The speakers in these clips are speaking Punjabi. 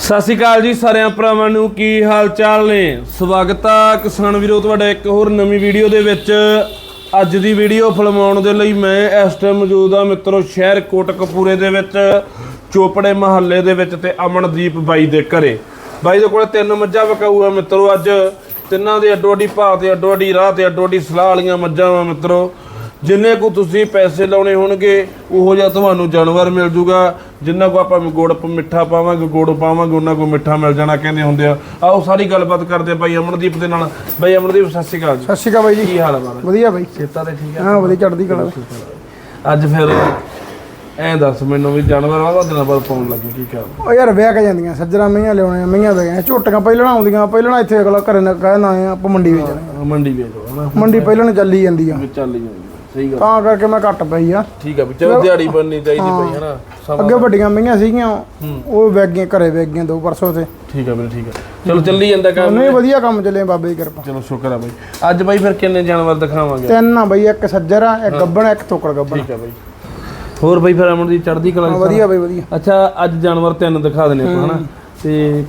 ਸਤਿ ਸ਼੍ਰੀ ਅਕਾਲ ਜੀ ਸਾਰਿਆਂ ਭਰਾਵਾਂ ਨੂੰ, ਕੀ ਹਾਲ ਚਾਲ ਨੇ? ਸਵਾਗਤ ਆ ਕਿਸਾਨ ਵੀਰੋ, ਤੁਹਾਡਾ ਇੱਕ ਹੋਰ ਨਵੀਂ ਵੀਡੀਓ ਦੇ ਵਿੱਚ। ਅੱਜ ਦੀ ਵੀਡੀਓ ਫਿਲਮਾਉਣ ਦੇ ਲਈ ਮੈਂ ਇਸ ਟਾਈਮ ਮੌਜੂਦ ਆ ਮਿੱਤਰੋ, ਸ਼ਹਿਰ ਕੋਟਕਪੂਰੇ ਦੇ ਵਿੱਚ, ਚੋਪੜੇ ਮਹੱਲੇ ਦੇ ਵਿੱਚ ਤੇ ਅਮਨਦੀਪ ਬਾਈ ਦੇ ਘਰੇ। ਬਾਈ ਦੇ ਕੋਲੇ ਤਿੰਨ ਮੱਝਾਂ ਵਕਾਊ ਆ ਮਿੱਤਰੋ ਅੱਜ। ਤਿੰਨਾਂ ਦੇ ਅੱਡੋ ਅੱਡੀ ਭਾਅ ਤੇ ਅੱਡੋ ਅੱਡੀ ਰਾਹ ਤੇ ਅੱਡੋ ਅੱਡੀ ਸਲਾਹ ਵਾਲੀਆਂ ਮੱਝਾਂ ਵਾ ਮਿੱਤਰੋ। ਜਿੰਨੇ ਕੋ ਤੁਸੀਂ ਪੈਸੇ ਲਾਉਣੇ ਹੋਣਗੇ ਉਹੋ ਜਿਹਾ ਤੁਹਾਨੂੰ ਜਾਨਵਰ ਮਿਲ ਜੂਗਾ। ਜਿੰਨਾ ਕੋ ਆਪਾਂ ਗੁੜ ਪ- ਮਿੱਠਾ ਪਾਵਾਂਗੇ ਗੁੜ ਪਾਵਾਂਗੇ ਉਹਨਾਂ ਕੋ ਮਿੱਠਾ ਮਿਲ ਜਾਣਾ ਕਹਿੰਦੇ ਹੁੰਦੇ ਆ। ਆਓ ਸਾਰੀ ਗੱਲਬਾਤ ਕਰਦੇ ਆ ਬਾਈ ਅਮਨਦੀਪ ਦੇ ਨਾਲ। ਬਾਈ ਅਮਨਦੀਪ ਸਤਿ ਸ਼੍ਰੀ ਅਕਾਲ ਜੀ। ਸਤਿ ਸ਼੍ਰੀ ਅਕਾਲ ਬਾਈ ਜੀ। ਕੀ ਹਾਲ ਹੈ ਬਾਰਾ ਵਧੀਆ ਬਾਈ। ਸੇਤਾ ਤੇ ਠੀਕ ਹਾਂ ਵਧੀਆ ਚੜਦੀ ਕਲਾ ਅੱਜ ਫਿਰ ਐਂ ਦੱਸ ਮੈਨੂੰ ਵੀ ਜਾਨਵਰ ਵਾਲਾ ਦਿਨਾਂ ਬਾਅਦ ਪਾਉਣ ਲੱਗੇ ਕੀ ਕਰ? ਉਹ ਯਾਰ ਵਿਆਹ ਕੇ ਜਾਂਦੀਆਂ ਸੱਜਣਾ ਮਈਆਂ ਲਿਆਉਣੇ ਮਈਆਂ ਦੇ ਗਏ ਝੋਟੀਆਂ ਪਹਿਲਾਂ ਆਉਂਦੀਆਂ ਪਹਿਲਾਂ ਇੱਥੇ ਅਗਲਾ ਘਰੇ ਨਾ ਆ, ਆਪਾਂ ਮੰਡੀ ਵੇਚਣੇ ਮੰਡੀ ਵੇਚ ਮੰਡੀ ਪਹਿਲਾਂ ਚੱਲੀ ਜਾਂਦੀ ਆ ਚੱਲ ਜਾਂਦੀ ਆ। ਸਹੀ ਗੱਲ ਤਾਂ ਕਰਕੇ ਮੈਂ ਘੱਟ ਪਈ ਆ। ਠੀਕ ਆ ਵੀ ਚਲੋ ਦਿਹਾੜੀ ਬਣਨੀ ਚਾਹੀਦੀ ਪਈ ਹਨਾ? ਸਮਾਂ ਅੱਗੇ ਵੱਡੀਆਂ ਮਈਆਂ ਸੀਗੀਆਂ ਉਹ ਵੈਗ ਗਈਆਂ ਘਰੇ ਵੈਗ ਗਈਆਂ ਦੋ ਪਰਸੋਂ ਤੇ। ਠੀਕ ਆ ਵੀਰੇ ਠੀਕ ਆ। ਚਲੋ ਚੱਲੀ ਜਾਂਦਾ ਕੰਮ। ਨਹੀਂ ਵਧੀਆ ਕੰਮ ਚੱਲੇ ਬਾਬੇ ਦੀ ਕਿਰਪਾ। ਚਲੋ ਸ਼ੁਕਰ ਆ ਬਾਈ। ਅੱਜ ਬਾਈ ਫਿਰ ਕਿੰਨੇ ਜਾਨਵਰ ਦਿਖਾਵਾਂਗੇ? ਤਿੰਨ ਆ ਬਾਈ ਇੱਕ ਸੱਜਰ ਆ ਇੱਕ ਗੱਬਣ ਇੱਕ ਤੋਕੜ ਗੱਬਣ। ਠੀਕ ਆ ਬਾਈ। ਹੋਰ ਬਾਈ ਫਿਰ ਅਮਨ ਦੀ ਚੜ੍ਹਦੀ ਕਲਾ ਹਾਂ, ਵਧੀਆ ਬਾਈ ਵਧੀਆ। ਅੱਛਾ ਅੱਜ ਜਾਨਵਰ ਤਿੰਨ ਦਿਖਾ ਦੇਣੇ ਆਪਾਂ ਹਨਾ? ਤੇ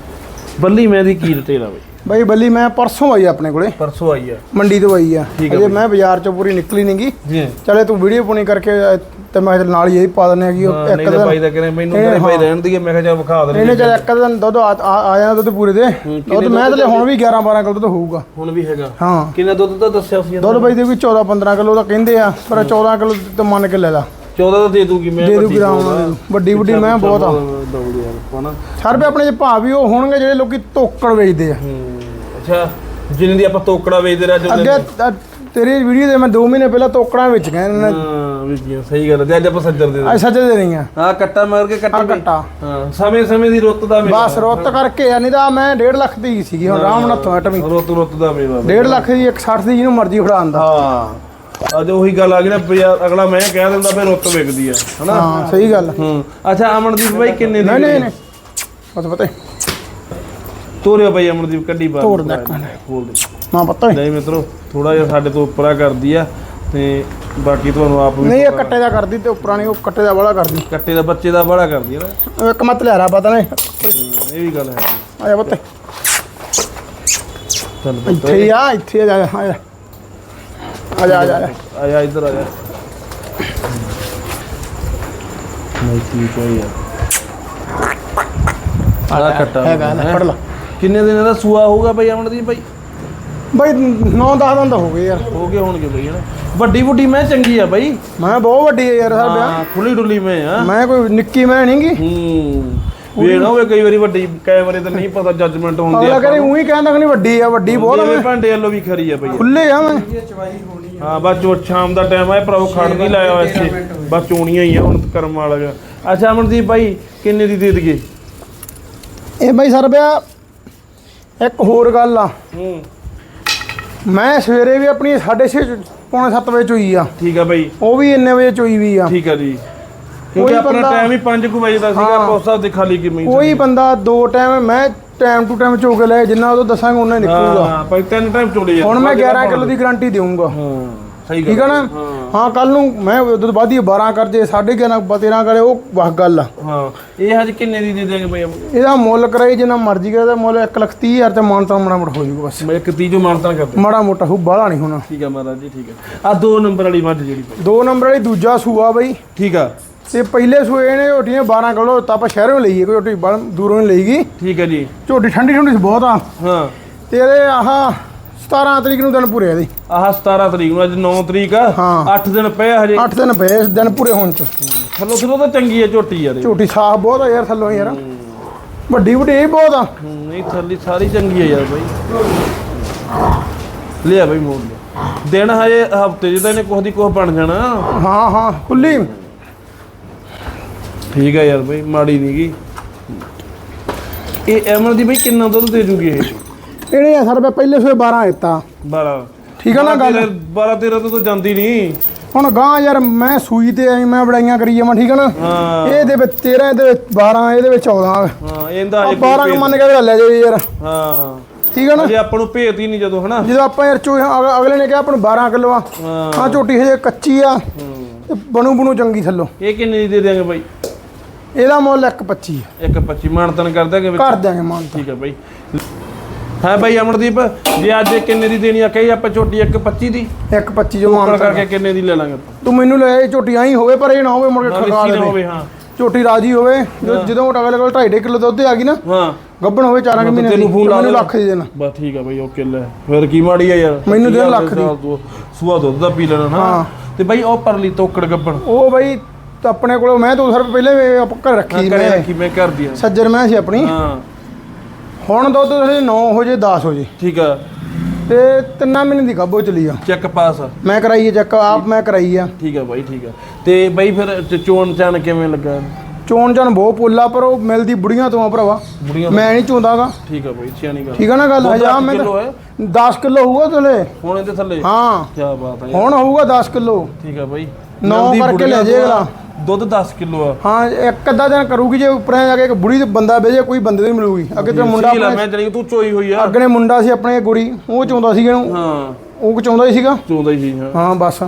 ਬੱਲੀ ਮੈਂ ਦੀ ਕੀ ਡਿਟੇਲ ਆ ਬਾਈ? ਬਾਈ ਬੱਲੀ ਮੈਂ ਪਰਸੋਂ ਆਈ ਆਪਣੇ ਕੋਲੇ। ਪਰਸੋਂ ਆਈ ਆ। ਮੰਡੀ ਤੋਂ ਆਈ ਆ। ਠੀਕ ਆ ਅਜੇ ਮੈਂ ਬਾਜ਼ਾਰ ਚੋਂ ਪੂਰੀ ਨਿਕਲੀ ਨਹੀਂਗੀ ਜੀ। ਚਲੇ ਤੂੰ ਵੀਡੀਓ ਪੁਣੀ ਕਰਕੇ ਤੇ ਮੈਂ ਕਿਹਾ ਨਾਲ ਹੀ ਇਹ ਪਾ ਆ ਕਿ ਇੱਕ ਦਿਨ ਬਾਈ ਦਾ ਕਹਿੰਦੇ ਮੈਨੂੰ ਕਹਿੰਦੇ ਬਾਈ ਰਹਿਣ ਦੀ ਮੈਂ ਕਿਹਾ ਚੱਲ ਵਿਖਾ ਦੇ ਇਹਨੇ ਚੱਲ ਇੱਕ ਦਿਨ ਦੁੱਧ ਆ ਆ- ਆ ਜਾਣਾ ਦੁੱਧ ਪੂਰੇ ਦੇ ਦੁੱਧ ਮੈਂ ਤੇ ਹੁਣ ਵੀ 11 12 ਕਿਲੋ ਦੁੱਧ ਹੋਊਗਾ। ਹੁਣ ਵੀ ਹੈਗਾ। ਹਾਂ। ਕਿੰਨਾ ਦੁੱਧ ਦਾ ਦੱਸਿਆ ਸੀ ਦੁੱਧ ਬਾਈ ਦੇ ਵੀ 14 15 ਕਿਲੋ ਦਾ ਕਹਿੰਦੇ ਆ ਪਰ 14 ਕਿਲੋ ਤੇ ਮੰਨ ਕੇ ਲੈ ਲਾ। 14 ਦਾ ਦੇ ਦੂਗੀ ਮੈਂ ਦੇ ਦੂ ਵੱਡੀ ਗ੍ਰਾਮ ਕੋਲ ਆ। ਨਾਲ ਵੱਡੀ ਵੱਡੀ ਮੈਂ ਬਹੁਤ ਆ। ਦਊਗੀ ਯਾਰ ਹਨਾ? ਸਰ ਵੀ ਆਪਣੇ ਜੇ ਭਾਅ ਵੀ ਉਹ ਹੋਣਗੇ ਜਿਹੜੇ ਲੋਕੀ ਤੋਕੜ ਵੇਚਦੇ ਆ। ਅੱਛਾ ਜਿੰਨੇ ਦੀ ਆਪਾਂ ਤੋਕੜਾ ਵੇਚਦੇ ਰਹੇ ਅੱਗੇ ਤ- ਤੇਰੀ ਵੀਡੀਓ ਦੇ ਮੈਂ 2 ਮਹੀਨੇ ਪਹਿਲਾਂ ਤੋਕੜਾਂ ਵਿੱਚ ਗਏ ਨੇ। ਹਾਂ ਆ, ਸਹੀ ਗੱਲ ਹੈ ਤੇ ਅੱਜ ਆਪਾਂ ਸੱਜਰ ਦੇ ਅੱਜ ਸੱਜੇ ਦੇ ਨਹੀਂ ਆ ਹਾਂ ਕੱਟਾ ਮਾਰ ਕੇ ਕੱਟੀ ਆ। ਕੱਟਾ। ਹਾਂ ਸਮੇਂ ਸਮੇਂ ਦੀ ਰੁੱਤ ਦਾ ਮੇਲਾ ਬਸ ਰੁੱਤ ਕਰਕੇ ਆ ਨਹੀਂ ਤਾਂ ਮੈਂ 1.5 ਲੱਖ ਦੀ ਸੀਗੀ ਹੁਣ ਰਾਮ ਨਾਲ ਥੋਟਵੀਂ ਰੁੱਤ ਰੁੱਤ ਦਾ ਮੇਲਾ ਬਈ। 1.5 ਲੱਖ ਦੀ 160 ਦੀ ਜਿਹਨੂੰ ਮਰਜ਼ੀ ਫੜਾ ਆਂਦਾ ਹਾਂ। ਅੱਜ ਉਹੀ ਗੱਲ ਆ ਗਈ ਨਾ ਵੀ ਯਾਰ ਅਗਲਾ ਮੈਂ ਕਹਿ ਦਿੰਦਾ ਵੀ ਰੁੱਤ ਵਿਕਦੀ ਆ ਹਨਾ? ਹਾਂ ਸਹੀ ਗੱਲ ਹੂੰ। ਅੱਛਾ ਅਮਨਦੀਪ ਬਾਈ ਕਿੰਨੇ ਦੀ ਨਹੀਂ ਨਹੀਂ ਪਤਾ ਹੀ। ਤੋਰਿਓ ਬਾਈ ਅਮਨਦੀਪ ਕੱਢੀ ਬਾਹਰ। ਤੋੜ ਦੇ ਖੋਲ ਦੇ। ਮਾਂ ਪਤਾ ਹੀ। ਨਹੀਂ ਮਿੱਤਰੋ ਥੋੜਾ ਜਿਹਾ ਸਾਡੇ ਤੋਂ ਉੱਪਰਾ ਕਰਦੀ ਆ ਤੇ ਬਾਕੀ ਤੁਹਾਨੂੰ ਆਪ ਵੀ ਨਹੀਂ ਇਹ ਕੱਟੇ ਦਾ ਕਰਦੀ ਤੇ ਉੱਪਰਾਂ ਨਹੀਂ ਉਹ ਕੱਟੇ ਦਾ ਬੜਾ ਕਰਦੀ। ਕੱਟੇ ਦਾ ਬੱਚੇ ਦਾ ਬੜਾ ਕਰਦੀ ਆ ਨਾ। ਉਹ ਇੱਕ ਮਤ ਲਿਆਰਾ ਪਤਾ ਨਹੀਂ। ਹੂੰ, ਇਹ ਵੀ ਗੱਲ ਹੈ। ਆਇਆ ਬੱਤੇ ਚੱਲ ਇੱਥੇ ਹੀ ਆ ਇੱਥੇ ਆ ਜਾ। ਆ ਜਾ ਆ ਜਾ ਆ ਜਾ, ਆ ਜਾ ਆ ਜਾ ਇੱਧਰ ਆ ਜਾ। ਨਹੀਂ ਠੀਕ ਹੈ ਯਾਰ। ਆ ਕੱਟਾ ਹੈਗਾ ਲੈ ਫੜ ਲਾ। ਕਿੰਨੇ ਦਿਨਾਂ ਦਾ ਸੂਆ ਹੋਊਗਾ ਬਾਈ ਅਮਨਦੀਪ ਬਾਈ? ਬਈ 9-10 ਦਿਨ ਤਾਂ ਹੋ ਗਏ ਯਾਰ। ਹੋ ਗਏ ਹੋਣਗੇ ਬਾਈ ਹਨਾ? ਵੱਡੀ ਵੱਡੀ ਮੈਂ ਚੰਗੀ ਆ ਬਾਈ। ਮੈਂ ਬਹੁਤ ਵੱਡੀ ਹੈ ਯਾਰ ਸਰ ਹਾਂ ਖੁੱਲੀ ਡੁੱਲੀ ਮੈਂ ਆ। ਮੈਂ ਕੋਈ ਨਿੱਕੀ ਮੈਂ ਨਹੀਂਗੀ ਹੂੰ। ਵੀ ਨਾ ਹੋਵੇ ਕਈ ਵਾਰੀ ਵੱਡੀ ਕੈਮਰੇ ਤੇ ਨਹੀਂ ਪਤਾ ਜੱਜਮੈਂਟ ਹੁੰਦੀ ਅਗਲਾ ਆ ਕਹਿੰਦੇ ਉਹੀ ਕਹਿੰਦਾ ਕਿ ਨਹੀਂ ਵੱਡੀ ਆ ਵੱਡੀ ਬਹੁਤ ਆ ਜਿਵੇਂ ਭਾਂਡੇ ਵੱਲੋਂ ਵੀ ਖਰੀ ਆ ਬਈ ਖੁੱਲੇ ਆ ਮੈਂ। ਹਾਂ ਬਸ ਜੋ ਸ਼ਾਮ ਦਾ ਟਾਈਮ ਆ ਇਹ ਭਰਾਓ ਖੜ ਨਹੀਂ ਲਾਇਆ ਹੋਇਆ ਇੱਥੇ। ਬਸ ਚੋਣੀਆਂ ਹੀ ਆ ਹੁਣ ਕਰਮ ਵਾਲਾ ਗਾ। ਅੱਛਾ ਅਮਨਦੀਪ ਭਾਈ ਕਿੰਨੇ ਦੀ ਦੇ ਦਈਏ? ਇਹ ਬਈ ਸਰ ਬਿਆ ਇੱਕ ਹੋਰ ਗੱਲ ਆ। ਹੂੰ। ਮੈਂ ਸਵੇਰੇ ਵੀ ਆਪਣੀ 6:30 ਪੌਣੇ 7 ਵਜੇ ਚੋਈ ਆ। ਠੀਕ ਆ ਬਾਈ ਉਹ ਵੀ ਇੰਨੇ ਵਜੇ ਚੋਈ ਵੀ ਆ। ਠੀਕ ਆ ਜੀ। ਕਿਉਂਕਿ ਆਪਣਾ ਟਾਈਮ ਹੀ 5 ਵਜੇ ਦਾ ਸੀਗਾ ਹਾਂ। ਪੋਸਾ ਦੇ ਖਾਲੀ ਕਿਵੇਂ ਕੋਈ ਬੰਦਾ ਦੋ ਟਾਈਮ ਮੈਂ ਟਾਈਮ ਟੂ ਟਾਈਮ ਚੋ ਕੇ ਲੈ ਜਿੰਨਾ ਉਹ ਦੱਸਾਂਗਾ ਉਹਨਾਂ ਹੀ ਨਿਕਲੂਗਾ। ਹਾਂ ਭਾਈ ਤਿੰਨ ਟਾਈਮ ਚੋੜੇ ਜਾ ਹੁਣ ਮੈਂ 11 ਕਿਲੋ ਦੀ ਗਾਰੰਟੀ ਦੇਵਾਂਗਾ ਹਾਂ ਸਹੀ ਗੱਲ ਠੀਕ ਆ ਨਾ? ਹਾਂ ਕੱਲ ਨੂੰ ਮੈਂ ਉਦੋਂ ਬਾਅਦ ਹੀ 12 ਕਰ ਜੇ 11.5 13 ਕਰੇ ਉਹ ਵਹ ਗੱਲ ਆ। ਹਾਂ ਇਹ ਹਜ ਕਿੰਨੇ ਦੀ ਦੇ ਦੇਂਗੇ ਭਾਈ ਇਹਦਾ ਮੁੱਲ ਕਰਾਈ ਜਿੰਨਾ ਮਰਜ਼ੀ ਕਰੇ ਦਾ ਮੁੱਲ 1 ਲੱਖ 30 ਹਜ਼ਾਰ ਤੇ ਮਾਨਤਾ ਮਾੜਾ ਮੋਟਾ ਹੋ ਜਾਊਗਾ ਬਸ। ਮੈਂ ਇੱਕ ਤੀਜੋ ਮਾਨਤਾ ਕਰਦੇ ਮਾੜਾ ਮੋਟਾ ਹੋ ਬਾਹਲਾ ਨਹੀਂ ਹੋਣਾ। ਠੀਕ ਆ ਮਹਾਰਾਜ ਜੀ ਠੀਕ ਆ। ਆ ਦੋ ਨੰਬਰ ਵਾਲੀ ਮੱਝ ਜਿਹੜੀ ਦੋ ਨੰਬਰ ਵਾਲੀ ਦੂਜਾ ਸੂਆ ਬਈ। ਠੀਕ ਆ। ਤੇ ਪਹਿਲੇ ਸੂਏ ਨੇ ਝੋਟੀਆਂ 12 ਕਿਲੋ ਤਾਂ ਆਪਾਂ ਸ਼ਹਿਰੋਂ ਲਈਏ ਕੋਈ ਝੋਟੀ ਬਾਹਰ ਦੂਰੋਂ ਨਹੀਂ ਲਈਗੀ। ਠੀਕ ਆ ਜੀ। ਝੋਟੀ ਠੰਡੀ ਠੰਡੀ ਸੀ ਬਹੁਤ ਆ। ਹਾਂ। ਤੇ ਇਹਦੇ ਆਹ 17 ਤਰੀਕ ਨੂੰ ਦਿਨ ਪੂਰੇ ਇਹਦੇ। ਆਹ 17 ਤਰੀਕ ਨੂੰ ਅੱਜ 9 ਤਰੀਕ ਆ। ਹਾਂ। 8 ਦਿਨ ਪਏ ਆ ਹਜੇ। 8 ਦਿਨ ਪਏ ਇਸ ਦਿਨ ਪੂਰੇ ਹੋਣ ਚ। ਥੱਲੋਂ ਥੱਲੋਂ ਤਾਂ ਚੰਗੀ ਆ ਝੋਟੀ ਯਾਰ ਇਹ। ਝੋਟੀ ਸਾਫ਼ ਬਹੁਤ ਆ ਯਾਰ ਥੱਲੋਂ ਯਾਰ। ਵੱਡੀ ਵੱਡੀ ਬਹੁਤ ਆ। ਹੂੰ, ਨਹੀਂ ਥੱਲੀ ਸਾਰੀ ਚੰਗੀ ਆ ਯਾਰ ਬਾਈ। ਲਿਆ ਬਾਈ ਮੋੜ ਲਿਆ। ਦਿਨ ਹਜੇ ਹਫ਼ਤੇ ਜਿਹਦਾ ਇਹਨੇ ਕੁਛ ਦੀ ਕੁਛ ਬਣ ਜਾਣਾ। ਹਾਂ ਹਾਂ ਖੁੱਲੀ। ਠੀਕ ਆ ਯਾਰ ਬਾਈ ਮਾੜੀ ਨਹੀਂ ਗੀ। ਇਹ ਐਮਨ ਦੀ ਬਾਈ ਕਿੰਨਾ ਦੁੱਧ ਦੇ ਜੂਗੀ ਇਹ? ਇਹਨੇ ਆ ਸਰ ਮੈਂ ਪਹਿਲੇ ਸੂਏ 12 ਦਿੱਤਾ। 12 ਠੀਕ ਆ ਨਾ ਗੱਲ? 12 13 ਤੋਂ ਤਾਂ ਜਾਂਦੀ ਨਹੀਂ ਹੁਣ ਗਾਂ ਯਾਰ ਮੈਂ ਸੂਈ ਤੇ ਆਈ ਮੈਂ ਬੜਾਈਆਂ ਕਰੀ ਜਾਵਾਂ ਠੀਕ ਆ ਨਾ? ਹਾਂ। ਇਹਦੇ ਵਿੱਚ 13 ਇਹਦੇ ਵਿੱਚ 12 ਇਹਦੇ ਵਿੱਚ 14 ਹਾਂ ਇਹਦਾ ਆ ਹਜੇ 12 ਕੁ ਮੰਨ ਕੇ ਲੈ ਜਾਓ ਯਾਰ। ਹਾਂ। ਠੀਕ ਆ ਨਾ? ਅਜੇ ਆਪਾਂ ਨੂੰ ਭੇਤ ਹੀ ਨਹੀਂ ਜਦੋਂ ਹਨਾ? ਜਦੋਂ ਆਪਾਂ ਯਾਰ ਚੋ ਅਗ- ਅਗਲੇ ਨੇ ਕਿਹਾ ਆਪਾਂ ਨੂੰ 12 ਕਿਲੋ ਆ। ਹਾਂ। ਝੋਟੀ ਹਜੇ ਕੱਚੀ ਆ। ਬਣੂ ਬਣੂ ਚੰਗੀ ਥੱਲੋਂ। ਇਹ ਕਿੰਨੇ ਦੀ ਦੇ ਦਿਆਂਗੇ ਬਾਈ? ਇਹਦਾ ਮੁੱਲ 1.25 ਹੈ ਇੱਕ 25 ਮਾਨਤਨ ਕਰ ਦਾਂਗੇ ਵਿੱਚ? ਕਰ ਦਿਆਂਗੇ ਮਾਨ ਠੀਕ ਹੈ ਬਾਈ। ਹੈ ਬਾਈ ਅਮਰਦੀਪ ਜੇ ਅੱਜ ਇਹ ਕਿੰਨੇ ਦੀ ਦੇਣੀ ਆ? ਕਹੀ ਆਪਾਂ ਝੋਟੀ ਇੱਕ 25 ਦੀ। 1.25 ਜੋ ਮਾਨ ਕਰਕੇ ਕਿੰਨੇ ਦੀ ਲੈ ਲਾਂਗੇ? ਆਪਾਂ ਤੂੰ ਮੈਨੂੰ ਲੈ ਇਹ ਝੋਟੀ ਆਈ ਹੋਵੇ ਪਰ ਇਹ ਨਾ ਹੋਵੇ ਮੁੜ ਕੇ ਨਾਲ ਖਗਾ ਲਿੱਸੀ ਨਾ ਦੇ ਹੋਵੇ ਹਾਂ। ਝੋਟੀ ਰਾਜੀ ਹੋਵੇ ਜੋ- ਜਦੋਂ ਉਹ ਅਗਲੇ ਕੋਲ 2.5 ਕਿਲੋ ਦੁੱਧ ਆ ਗਈ ਨਾ ਹਾਂ। ਗੱਬਣ ਹੋਵੇ 4 ਮਹੀਨੇ ਦੀ ਤੈਨੂੰ ਫੋਨ ਲਾ ਮੈਨੂੰ ਦੇਣਾ। ਲੱਖ ਦੀ ਦੇਣਾ। ਬਸ ਠੀਕ ਆ ਬਾਈ ਓਕੇ ਲੈ। ਫਿਰ ਕੀ ਮਾੜੀ ਆ ਯਾਰ? ਮੈਨੂੰ ਪੱਚੀ ਲੱਖ ਦੀ। ਸੁਆ ਦੁੱਧ ਦਾ ਪੀ ਲੈਣਾ ਨਾ। ਹਾਂ। ਤੇ ਬਾਈ ਉਹ ਪਰਲੀ ਤੋਕੜ ਗੱਬਣ ਉਹ ਬਈ ਆਪਣੇ ਕੋਲ ਮੈਂ ਤਾਂ ਸਰ ਪਹਿਲੇ ਵੀ ਆਪਾਂ ਘਰ ਰੱਖੀ ਕਰੇ ਮੈਂ। ਰੱਖੀ ਮੈਂ ਕਰ ਦਿਆਂ ਸੱਜਰ ਮੈਂ ਸੀ ਆਪਣੀ। ਹਾਂ। ਹੁਣ ਦੁੱਧ ਥੋੜੇ 9 ਹੋ ਜੇ 10 ਹੋ ਜੇ। ਠੀਕ ਆ। ਤੇ ਤਿੰਨਾਂ ਮਹੀਨੇ ਦੀ ਗੱਭੋ ਚਲੀ ਆ। ਚੈੱਕ ਪਾਸ ਮੈਂ ਕਰਾਈ ਹੈ ਚੈੱਕ ਆਪ ਮੈਂ ਕਰਾਈ ਆ। ਠੀਕ ਆ ਬਾਈ ਠੀਕ ਆ। ਤੇ ਬਾਈ ਫਿਰ ਚੋਣ ਚਾਣ ਕਿਵੇਂ ਲੱਗਾ? ਚੋਣ ਜਾਨ ਬਹੁਤ ਪੋਲਾ ਪਰ ਉਹ ਮਿਲਦੀ ਬੁੜੀਆਂ ਤੋਂ ਆ ਭਰਾਵਾ। ਬੁੜੀਆਂ ਮੈਂ ਨਹੀਂ ਚੋਂਦਾਗਾ ਠੀਕ ਆ ਬਾਈ ਸਿਆਣੀ ਗੱਲ ਠੀਕ ਆ ਨਾ ਗੱਲ ਹਜਾ ਮੈਂ ਕਿੱਲੋ ਹੈ। 10 ਕਿਲੋ ਹੋਊਗਾ ਥਲੇ। ਹੁਣ ਇਹਦੇ ਥੱਲੇ? ਹਾਂ। ਕੀ ਬਾਤ ਯਾਰ। ਹੁਣ ਹੋਊਗਾ 10 ਕਿਲੋ। ਠੀਕ ਆ ਬਾਈ। ਨੌ ਮਿਲਦੀ ਕਰਕੇ ਲੈ ਬੁੜੀਆਂ ਜੇ ਤੋਂ ਆ, ਅਗਲਾ। ਦੁੱਧ 10 ਕਿਲੋ ਆ। ਹਾਂ ਇੱਕ ਅੱਧਾ ਦਿਨ ਕਰੂਗੀ ਜੇ ਉੱਪਰ ਜਾ ਕੇ ਇੱਕ ਬੁੜੀ ਤੇ ਬੰਦਾ ਬਹਿ ਕੋਈ ਬੰਦੇ ਦੀ ਮਿਲੂਗੀ। ਅੱਗੇ ਤੇ ਮੁੰਡਾ ਆਪਣੇ ਮੈਂ ਕਿ ਤੂੰ ਚੋਈ ਹੋਈ ਆ। ਅੱਗੇ ਨੇ ਮੁੰਡਾ ਸੀ ਆਪਣੇ ਕੁੜੀ ਉਹ ਚਾਹੁੰਦਾ ਸੀ ਇਹਨੂੰ। ਹਾਂ। ਉਹ ਚਾਹੁੰਦਾ ਹੀ ਸੀਗਾ। ਚੋਂਦਾ ਹੀ ਸੀ ਹਾਂ। ਹਾਂ ਬਸ।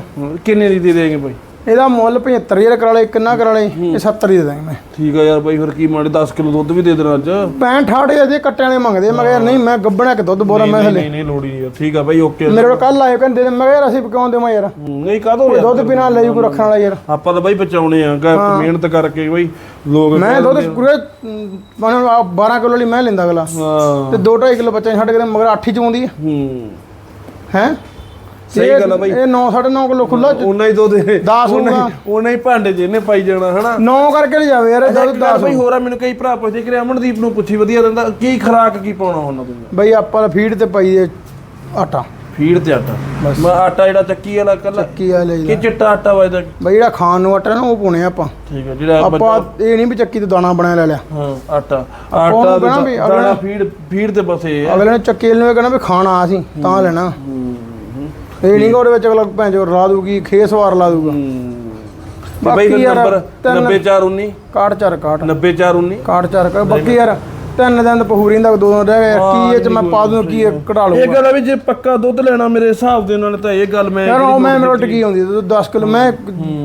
ਕਿੰਨੇ ਦੀ ਦੇ ਦੇਗੇ ਬਾਈ? ਇਹਦਾ ਮੁੱਲ 75000 ਕਰਾ ਲੈ ਕਿੰਨਾ ਕਰਾ ਲੈ ਇਹ 70 ਹੀ ਦੇ ਦਾਂਗੇ ਮੈਂ। ਠੀਕ ਆ ਯਾਰ ਬਾਈ ਫਿਰ ਕੀ ਮਾੜੇ 10 ਕਿਲੋ ਦੁੱਧ ਵੀ ਦੇ ਦੇਣਾ ਅੱਜ? 65 68 ਅਜੇ ਕੱਟੇ ਵਾਲੇ ਮੰਗਦੇ ਮੈਂ ਕਿਹਾ ਨਹੀਂ ਮੈਂ ਗੱਬਣਾ ਕਿ ਦੁੱਧ ਬੋਰਾ ਮੈਂ ਹਲੇ। ਨਹੀਂ ਨਹੀਂ ਲੋੜੀ ਨਹੀਂ ਠੀਕ ਆ ਬਾਈ ਓਕੇ ਮੇਰੇ ਕੋਲ ਕੱਲ ਆਏ ਕਹਿੰਦੇ ਮੈਂ ਕਿਹਾ ਯਾਰ ਅਸੀਂ ਕਿਉਂ ਦੇਵਾਂ ਯਾਰ। ਨਹੀਂ ਕਾਹਦੋਂ ਯਾਰ? ਦੁੱਧ ਬਿਨਾ ਲੈ ਜੂ ਕੋਈ ਰੱਖਣ ਵਾਲਾ ਯਾਰ। ਆਪਾਂ ਤਾਂ ਬਾਈ ਬਚਾਉਣੇ ਆ ਮਿਹਨਤ ਕਰਕੇ ਬਾਈ ਲੋਕ ਮੈਂ ਦੁੱਧ ਪੂਰੇ ਮਨ 12 ਕਿਲੋ ਲਈ ਮੈਂ ਲੈਂਦਾ ਅਗਲਾ। ਤੇ 2.5 ਕਿਲੋ ਬੱਚਾ ਛੱਡ ਕੇ ਮਗਰ 8 ਹੀ ਚੋਂਦੀ ਹੈ ਹੂੰ। ਹੈ? ਸਹੀ ਗੱਲ ਆ ਬਾਈ। ਇਹ 9 9.5 ਕਿਲੋ ਖੁੱਲਾ ਉਹਨਾਂ ਹੀ ਦਸ ਉਹਨਾਂ ਹੀ- ਹੋਊਗਾ। ਉਹਨਾਂ ਹੀ ਭਾਂਡੇ ਜਿਹਨੇ ਪਾਈ ਜਾਣਾ ਹਨਾ? 9 ਕਰਕੇ ਲੈ ਜਾਵੇ ਯਾਰ ਦੁੱਧ 10 ਬਈ ਹੋਰਾ ਮੈਨੂੰ ਕਈ ਭਰਾ ਪੁੱਛਦੇ ਕਿ ਅਮਨਦੀਪ ਨੂੰ ਪੁੱਛੀ ਵਧੀਆ ਰਹਿੰਦਾ ਕੀ ਖਰਾਕ ਕੀ ਪਾਉਣਾ ਹੁੰਦਾ ਤੂੰ? ਬਈ ਆਪਾਂ ਫੀਡ ਤੇ ਪਾਈ ਦੇ ਆਟਾ। ਫੀਡ ਤੇ ਆਟਾ? ਮੈਂ ਆਟਾ ਜਿਹੜਾ ਚੱਕੀ ਵਾਲਾ ਕੱਲਾ ਕੀ ਆ ਲੈ ਕਿ ਚਿੱਟਾ ਆਟਾ ਵਜਦਾ ਬਈ ਜਿਹੜਾ ਖਾਣ ਨੂੰ ਆਟਾ ਨਾ ਉਹ ਪਾਉਣੇ ਆਪਾਂ। ਠੀਕ ਹੈ ਜਿਹੜਾ ਆਪਾਂ ਇਹ ਨਹੀਂ ਵੀ ਚੱਕੀ ਤੋਂ ਦਾਣਾ ਬਣਾਇਆ ਲੈ ਲਿਆ। ਹਾਂ ਆਟਾ। ਆਟਾ ਦਾ- ਦਾਣਾ ਫੀਡ ਫੀਡ ਤੇ ਬਸੇ ਆ। ਅਗਲੇ ਨੇ ਚੱਕੇ ਨੂੰ ਇਹ ਕਹਿਣਾ ਵੀ ਖਾਣਾ ਆ ਸੀ ਤਾਂ ਲੈਣਾ। ਇਹ ਨਹੀਂ ਕਿ ਉਹਦੇ ਵਿੱਚ ਅਗਲਾ ਭੈਣ ਚੋ ਲਾ ਦੂਗੀ ਖੇਸ ਵਾਰ ਲਾ ਦੂਗਾ ਬਈ ਬਾਕੀ ਯਾਰ ਨੰਬਰ ਤਿੰਨ- 9419 ਕਾਟ ਚਾਰ ਕਾਟ 9419 ਕਾਟ ਚਾਰ ਕਰ ਬਾਕੀ ਯਾਰ ਤਿੰਨ ਦਿਨ ਪਹੂਰੀ ਦਾ ਦੋ ਦਿਨ ਰਹਿ ਗਏ। ਕੀ ਇਹ ਚ ਮੈਂ ਪਾ ਦੂੰ ਕੀ ਇਹ ਕਢਾ ਇਹ ਲੂੰਗਾ ਗੱਲ ਆ ਵੀ ਜੇ ਪੱਕਾ ਦੁੱਧ ਲੈਣਾ ਮੇਰੇ ਹਿਸਾਬ ਦੇ ਨਾਲ ਤਾਂ ਇਹ ਗੱਲ ਮੈਂ ਯਾਰ ਉਹ ਮੈਂ ਮੇਰੇ ਟਕੀ ਆਉਂਦੀ 10 ਕਿਲੋ ਮੈਂ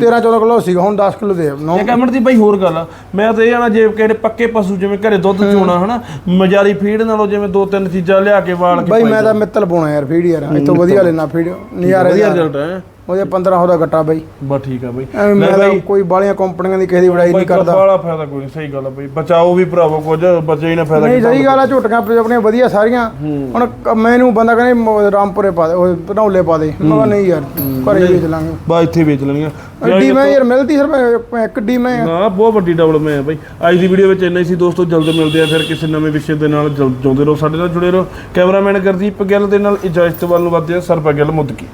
13 14 ਕਿਲੋ ਸੀਗਾ ਹੁਣ 10 ਕਿਲੋ ਦੇ ਨੌ। ਇਹ ਕਮਰ ਦੀ ਬਈ ਹੋਰ ਗੱਲ ਮੈਂ ਤਾਂ ਇਹ ਆਣਾ ਜੇ ਕਿਹੜੇ ਪੱਕੇ ਪਸ਼ੂ ਜਿਵੇਂ ਘਰੇ ਦੁੱਧ ਚੋਣਾ ਹਨਾ ਮਜਾਰੀ ਫੀਡ ਨਾਲੋਂ ਜਿਵੇਂ ਦੋ ਤਿੰਨ ਚੀਜ਼ਾਂ ਲਿਆ ਕੇ ਵਾਲ ਕੇ ਬਾਈ ਮੈਂ ਤਾਂ ਮਿੱਤਲ ਪਾਉਣਾ ਯਾਰ ਫੀਡ ਯਾਰ ਇੱਥੋਂ ਵਧੀਆ ਲੈਣਾ ਫੀਡ ਨਜ਼ਾਰੇ ਵਧੀਆ ਰਿਜ਼ਲਟ ਹੈ। ਉਹਦੇ 1500 ਦਾ ਗੱਟਾ ਬਾਈ। ਬਸ ਠੀਕ ਆ ਬਈ। ਐਵੇਂ ਮੈਂ ਤਾਂ ਕੋਈ ਬਾਲੀਆਂ ਕੰਪਨੀਆਂ ਦੀ ਕਿਸੇ ਦੀ ਵੜਾਈ ਨਹੀਂ ਕਰਦਾ। ਬਾਲਾ ਫਾਇਦਾ ਕੋਈ ਨਹੀਂ ਸਹੀ ਗੱਲ ਆ ਬਈ। ਬਚਾਓ ਵੀ ਭਰਾਵੋ ਕੁਝ ਬਚੇ ਹੀ ਨਾ ਫਾਇਦਾ ਨਹੀਂ ਸਹੀ ਗੱਲ ਆ ਝੁੱਟੀਆਂ ਆਪਣੀਆਂ ਵਧੀਆ ਸਾਰੀਆਂ। ਹੁਣ ਮੈਨੂੰ ਬੰਦਾ ਕਹਿੰਦਾ ਰਾਮਪੁਰੇ ਪਾ ਦੇ ਉਹ ਪਾ ਦੇ। ਮੈਂ ਨਹੀਂ ਯਾਰ ਘਰੇ ਵੇਚ ਲਾਂਗੇ। ਬਾ ਇੱਥੇ ਵੇਚ ਲੈਣੀਆਂ ਡੀ ਮੈਂ ਯਾਰ ਮਿਲਦੀ ਸਰ ਮੈਂ ਇੱਕ ਡੀ ਮੈਂ ਨਾ ਬਹੁਤ ਵੱਡੀ ਡਬਲ ਮੈਂ ਬਈ। ਅੱਜ ਦੀ ਵੀਡੀਓ ਵਿੱਚ ਇੰਨਾ ਹੀ ਸੀ ਦੋਸਤੋ ਜਲਦ ਮਿਲਦੇ ਆ ਫਿਰ ਕਿਸੇ ਨਵੇਂ ਵਿਸ਼ੇ ਦੇ ਨਾਲ ਜਲ- ਜਿਉਂਦੇ ਰਹੋ ਸਾਡੇ ਨਾਲ ਜੁੜੇ ਰਹੋ। ਕੈਮਰਾਮੈਨ ਗੁਰਦੀਪ ਗਿੱਲ ਦੇ ਨਾਲ ਇਜਾਜ਼ਤ ਵੱਲ ਨੂੰ ਵੱਧਦੇ ਆ ਸਰਪਾ ਗਿੱਲ ਮੁੱਦਕੀ।